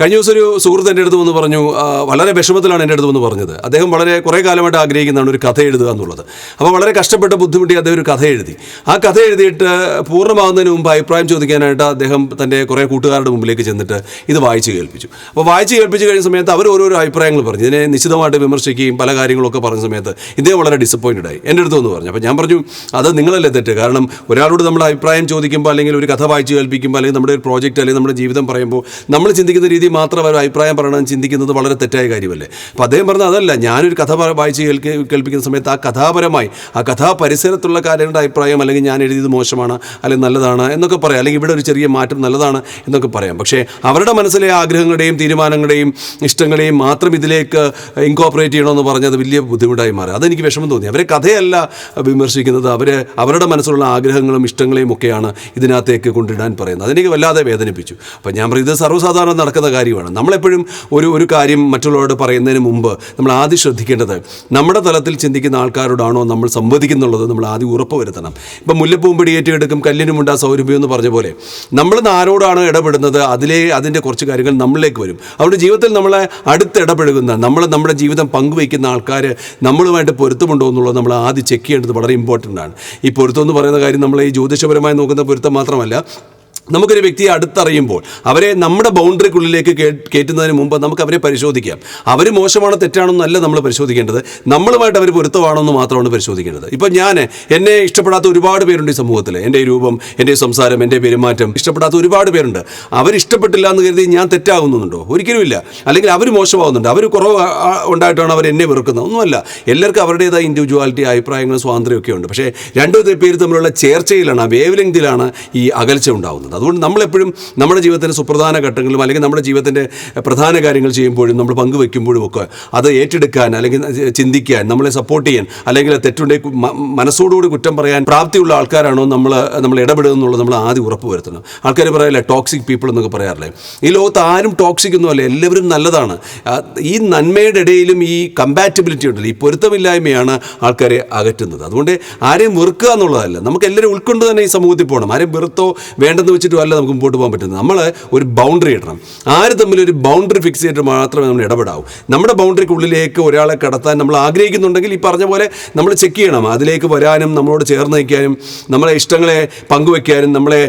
കഴിഞ്ഞ ദിവസം ഒരു സുഹൃത്ത് എന്റെ അടുത്ത് വന്ന് പറഞ്ഞു വളരെ വിഷമത്തിലാണ് എന്റെ അടുത്ത് വന്ന് പറഞ്ഞത്. അദ്ദേഹം വളരെ കുറേ കാലമായിട്ട് ആഗ്രഹിക്കുന്നതാണ് ഒരു കഥ എഴുതുക എന്നുള്ളത്. അപ്പോൾ വളരെ കഷ്ടപ്പെട്ട ബുദ്ധിമുട്ടി അദ്ദേഹം ഒരു കഥ എഴുതി. ആ കഥ എഴുതിയിട്ട് പൂർണമാകുന്നതിന് മുമ്പ് അഭിപ്രായം ചോദിക്കാനായിട്ട് അദ്ദേഹം തന്റെ കുറേ കൂട്ടുകാരുടെ മുമ്പിലേക്ക് ചെന്നിട്ട് ഇത് വായിച്ച് കേൾപ്പിച്ചു. അപ്പോൾ വായിച്ച് കേൾപ്പിച്ച് കഴിഞ്ഞ സമയത്ത് അവർ ഓരോരോ അഭിപ്രായങ്ങൾ പറഞ്ഞു. ഇതിനെ നിശ്ചിതമായിട്ട് വിമർശിക്കുകയും പല കാര്യങ്ങളൊക്കെ പറഞ്ഞ സമയത്ത് ഇദ്ദേഹം വളരെ ഡിസപ്പോയിന്റഡ് ആയി. എന്റെ അടുത്ത് വന്ന് പറഞ്ഞു. അപ്പോൾ ഞാൻ പറഞ്ഞു അത് നിങ്ങളല്ലേ തെറ്റ്. കാരണം ഒരാളോട് നമ്മൾ അഭിപ്രായം ചോദിക്കുമ്പോൾ അല്ലെങ്കിൽ ഒരു കഥ വായിച്ച് കേൾപ്പിക്കുമ്പോൾ അല്ലെങ്കിൽ നമ്മുടെ ഒരു പ്രോജക്റ്റ് അല്ലെങ്കിൽ നമ്മുടെ ജീവിതം പറയുമ്പോൾ നമ്മൾ ചിന്തിക്കുന്ന രീതി മാത്രം അവർ അഭിപ്രായം പറയണമെന്ന് ചിന്തിക്കുന്നത് വളരെ തെറ്റായ കാര്യമല്ലേ? അപ്പോൾ അദ്ദേഹം പറഞ്ഞത് അതല്ല ഞാനൊരു കഥ വായിച്ച് കേൾക്കി കേൾപ്പിക്കുന്ന സമയത്ത് ആ കഥാപരമായി ആ കഥാ പരിസരത്തുള്ള കാര്യങ്ങളുടെ അഭിപ്രായം അല്ലെങ്കിൽ ഞാൻ എഴുതിയത് മോശമാണ് അല്ലെങ്കിൽ നല്ലതാണ് എന്നൊക്കെ പറയാം. അല്ലെങ്കിൽ ഇവിടെ ഒരു ചെറിയ മാറ്റം നല്ലതാണ് എന്നൊക്കെ പറയാം. പക്ഷേ അവരുടെ മനസ്സിലെ ആഗ്രഹങ്ങളുടെയും തീരുമാനങ്ങളുടെയും ഇഷ്ടങ്ങളെയും മാത്രം ഇതിലേക്ക് ഇൻകോപ്പറേറ്റ് ചെയ്യണമെന്ന് പറഞ്ഞത് വലിയ ബുദ്ധിമുട്ടായി മാറി. അതെനിക്ക് വിഷമം തോന്നി. അവരെ കഥയല്ല വിമർശിക്കുന്നത്. അവർ അവരുടെ മനസ്സിലുള്ള ആഗ്രഹങ്ങളും ഇഷ്ടങ്ങളെയും ഒക്കെയാണ് ഇതിനകത്തേക്ക് കൊണ്ടിടാൻ പറയുന്നത്. അതെനിക്ക് വല്ലാതെ വേദനിപ്പിച്ചു. അപ്പം ഞാൻ പറയുന്നത് ഇത് സർവസാധാരണ നടക്കുന്ന കാര്യമാണ്. നമ്മളെപ്പോഴും ഒരു ഒരു കാര്യം മറ്റുള്ളവരോട് പറയുന്നതിന് മുമ്പ് നമ്മൾ ആദ്യം ശ്രദ്ധിക്കേണ്ടത് നമ്മുടെ തലത്തിൽ ചിന്തിക്കുന്ന ആൾക്കാരോടാണോ നമ്മൾ സംവദിക്കുന്നുള്ളത് നമ്മൾ ആദ്യം ഉറപ്പ് വരുത്തണം. ഇപ്പം മുല്ലപ്പൂമ്പടി ഏറ്റെടുക്കും കല്ലിനുമുണ്ടാ സൗരഭ്യം എന്ന് പറഞ്ഞ പോലെ നമ്മൾ ആരോടാണ് ഇടപെടുന്നത് അതിലെ അതിന്റെ കുറച്ച് കാര്യങ്ങൾ നമ്മളിലേക്ക് വരും. അവരുടെ ജീവിതത്തിൽ നമ്മളെ അടുത്ത് ഇടപഴകുന്ന നമ്മൾ നമ്മുടെ ജീവിതം പങ്കുവയ്ക്കുന്ന ആൾക്കാർ നമ്മളുമായിട്ട് പൊരുത്തമുണ്ടോ എന്നുള്ളത് നമ്മൾ ആദ്യം ചെക്ക് ചെയ്യേണ്ടത് വളരെ ഇമ്പോർട്ടന്റ് ആണ്. ഈ പൊരുത്തം എന്ന് പറയുന്ന കാര്യം നമ്മൾ ഈ ജ്യോതിഷപരമായി നോക്കുന്ന പൊരുത്തം മാത്രമല്ല നമുക്കൊരു വ്യക്തിയെ അടുത്തറിയുമ്പോൾ അവരെ നമ്മുടെ ബൗണ്ടറിക്കുള്ളിലേക്ക് കയറ്റുന്നതിന് മുമ്പ് നമുക്ക് അവരെ പരിശോധിക്കാം. അവർ മോശമാണോ തെറ്റാണോ എന്നല്ല നമ്മൾ പരിശോധിക്കേണ്ടത്. നമ്മളുമായിട്ട് അവർ പൊരുത്തമാണോ എന്ന് മാത്രമാണ് പരിശോധിക്കേണ്ടത്. ഇപ്പം ഞാൻ എന്നെ ഇഷ്ടപ്പെടാത്ത ഒരുപാട് പേരുണ്ട് ഈ സമൂഹത്തിൽ എന്റെ രൂപം എന്റെ സംസാരം എന്റെ പെരുമാറ്റം ഇഷ്ടപ്പെടാത്ത ഒരുപാട് പേരുണ്ട്. അവർ ഇഷ്ടപ്പെട്ടില്ല എന്ന് കരുതി ഞാൻ തെറ്റാകുന്നുണ്ടോ? ഒരിക്കലുമില്ല അല്ലെങ്കിൽ അവർ മോശമാകുന്നുണ്ട്. അവർ കുറവ് ഉണ്ടായിട്ടാണ് അവർ എന്നെ വെറുക്കുന്നത്. ഒന്നുമല്ല. എല്ലാവർക്കും അവരുടേതായ ഇൻഡിവിജ്വാലിറ്റി അഭിപ്രായങ്ങളും സ്വാതന്ത്ര്യമൊക്കെ ഉണ്ട്. പക്ഷേ രണ്ടു പേര് തമ്മിലുള്ള ചേർച്ചയിലാണ് ആ വേവ് ലെങ്തിലാണ് ഈ അകൽച്ച ഉണ്ടാകുന്നത്. അതുകൊണ്ട് നമ്മളെപ്പോഴും നമ്മുടെ ജീവിതത്തിന്റെ സുപ്രധാന ഘട്ടങ്ങളിലും അല്ലെങ്കിൽ നമ്മുടെ ജീവിതത്തിന്റെ പ്രധാന കാര്യങ്ങൾ ചെയ്യുമ്പോഴും നമ്മൾ പങ്കുവെക്കുമ്പോഴും ഒക്കെ അത് ഏറ്റെടുക്കാൻ അല്ലെങ്കിൽ ചിന്തിക്കാൻ നമ്മളെ സപ്പോർട്ട് ചെയ്യാൻ അല്ലെങ്കിൽ തെറ്റുണ്ടെങ്കിൽ മനസ്സോടുകൂടി കുറ്റം പറയാൻ പ്രാപ്തിയുള്ള ആൾക്കാരാണോ നമ്മൾ നമ്മൾ ഇടപെടുക എന്നുള്ളത് നമ്മൾ ആദ്യം ഉറപ്പ് വരുത്തണം. ആൾക്കാർ പറയല്ലേ ടോക്സിക് പീപ്പിൾ എന്നൊക്കെ പറയാറില്ലേ? ഈ ലോകത്ത് ആരും ടോക്സിക് ഒന്നുമല്ല എല്ലാവരും നല്ലതാണ്. ഈ നന്മയുടെ ഇടയിലും ഈ കമ്പാറ്റബിലിറ്റി ഉണ്ടല്ലോ ഈ പൊരുത്തമില്ലായ്മയാണ് ആൾക്കാരെ അകറ്റുന്നത്. അതുകൊണ്ട് ആരെയും വെറുക്കുക എന്നുള്ളതല്ല നമുക്ക് എല്ലാവരും ഉൾക്കൊണ്ട് തന്നെ ഈ സമൂഹത്തിൽ പോകണം. ആരെയും വെറുത്തോ വേണ്ടെന്ന് വെച്ചിട്ടോ അല്ല നമുക്ക് മുമ്പോട്ട് പോകാൻ പറ്റുന്നത്. നമ്മൾ ഒരു ബൗണ്ടറി ഇടണം. ആര് തമ്മിൽ ഒരു ബൗണ്ടറി ഫിക്സ് ചെയ്തിട്ട് മാത്രമേ നമ്മൾ ഇടപെടാവൂ. നമ്മുടെ ബൗണ്ടറിക്കുള്ളിലേക്ക് ഒരാളെ കടത്താൻ നമ്മൾ ആഗ്രഹിക്കുന്നുണ്ടെങ്കിൽ ഈ പറഞ്ഞ പോലെ നമ്മൾ ചെക്ക് ചെയ്യണം. അതിലേക്ക് വരാനും നമ്മളോട് ചേർന്ന് നിൽക്കാനും നമ്മളെ ഇഷ്ടങ്ങളെ പങ്കുവെക്കാനും നമ്മളെ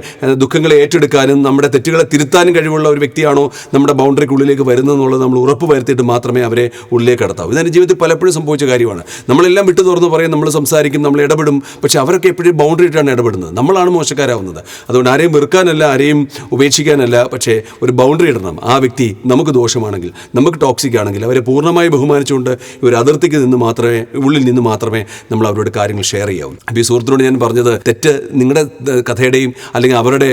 ദുഃഖങ്ങളെ ഏറ്റെടുക്കാനും നമ്മുടെ തെറ്റുകളെ തിരുത്താനും കഴിവുള്ള ഒരു വ്യക്തിയാണോ നമ്മുടെ ബൗണ്ടറിക്കുള്ളിലേക്ക് വരുന്നതെന്നുള്ളത് നമ്മൾ ഉറപ്പ് വരുത്തിയിട്ട് മാത്രമേ അവരെ ഉള്ളിലേക്ക് കടത്താവൂ. ഇതെന്റെ ജീവിതത്തിൽ പലപ്പോഴും സംഭവിച്ച കാര്യമാണ്. നമ്മളെല്ലാം വിട്ടു തുറന്ന് പറയും നമ്മൾ സംസാരിക്കും നമ്മൾ ഇടപെടും. പക്ഷേ അവരൊക്കെ എപ്പോഴും ബൗണ്ടറി ഇട്ടാണ് ഇടപെടുന്നത്. നമ്മളാണ് മോശക്കാരാവുന്നത്. അതുകൊണ്ട് ആരെയും വെറുക്കാനല്ല ആരെയും ഉപേക്ഷിക്കാനല്ല പക്ഷേ ഒരു ബൗണ്ടറി ഇടണം. ആ വ്യക്തി നമുക്ക് ദോഷമാണെങ്കിൽ നമുക്ക് ടോക്സിക് ആണെങ്കിൽ അവരെ പൂർണമായി ബഹുമാനിച്ചുകൊണ്ട് ഒരു അതിർത്തിക്ക് നിന്ന് മാത്രമേ ഉള്ളിൽ നിന്ന് മാത്രമേ നമ്മൾ അവരോട് കാര്യങ്ങൾ ഷെയർ ചെയ്യാവൂ. അപ്പോൾ ഈ സുഹൃത്തിനോട് ഞാൻ പറഞ്ഞത് തെറ്റ് നിങ്ങളുടെ കഥയുടെയും അല്ലെങ്കിൽ അവരുടെ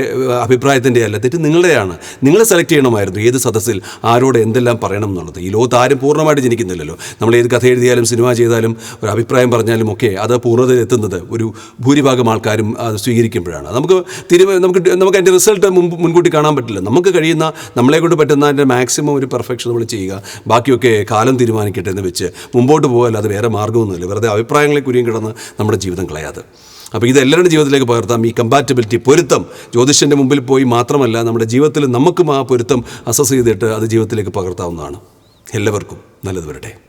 അഭിപ്രായത്തിന്റെ അല്ല തെറ്റ് നിങ്ങളുടെയാണ്. നിങ്ങൾ സെലക്ട് ചെയ്യണമായിരുന്നു ഏത് സദസ്സിൽ ആരോട് എന്തെല്ലാം പറയണം എന്നുള്ളത്. ഈ ലോകത്ത് ആരും പൂർണമായിട്ട് ജനിക്കുന്നില്ലല്ലോ. നമ്മൾ ഏത് കഥ എഴുതിയാലും സിനിമ ചെയ്താലും ഒരു അഭിപ്രായം പറഞ്ഞാലും ഒക്കെ അത് പൂർണതയിൽ എത്തുന്നത് ഒരു ഭൂരിഭാഗം ആൾക്കാരും അത് സ്വീകരിക്കുമ്പോഴാണ്. നമുക്ക് തിരുവ നമുക്ക് നമുക്ക് അതിന്റെ റിസൾട്ട് മുമ്പ് മുൻകൂട്ടി കാണാൻ പറ്റില്ല. നമുക്ക് കഴിയുന്ന നമ്മളെ കൊണ്ട് പറ്റുന്ന അതിന്റെ മാക്സിമം ഒരു പെർഫെക്ഷൻ നമ്മൾ ചെയ്യുക. ബാക്കിയൊക്കെ കാലം തീരുമാനിക്കട്ടെ എന്ന് വെച്ച് മുമ്പോട്ട് പോകാൻ അത് വേറെ മാർഗമൊന്നുമില്ല വെറുതെ അഭിപ്രായങ്ങളെ കുരിയും കിടന്ന് നമ്മുടെ ജീവിതം കളയാതെ. അപ്പോൾ ഇത് എല്ലാവരുടെ ജീവിതത്തിലേക്ക് പകർത്താം. ഈ കമ്പാറ്റബിലിറ്റി പൊരുത്തം ജ്യോതിഷന്റെ മുമ്പിൽ പോയി മാത്രമല്ല നമ്മുടെ ജീവിതത്തിൽ നമുക്കും ആ പൊരുത്തം അസസ് ചെയ്തിട്ട് അത് ജീവിതത്തിലേക്ക് പകർത്താവുന്നതാണ്. എല്ലാവർക്കും നല്ലത് വരട്ടെ.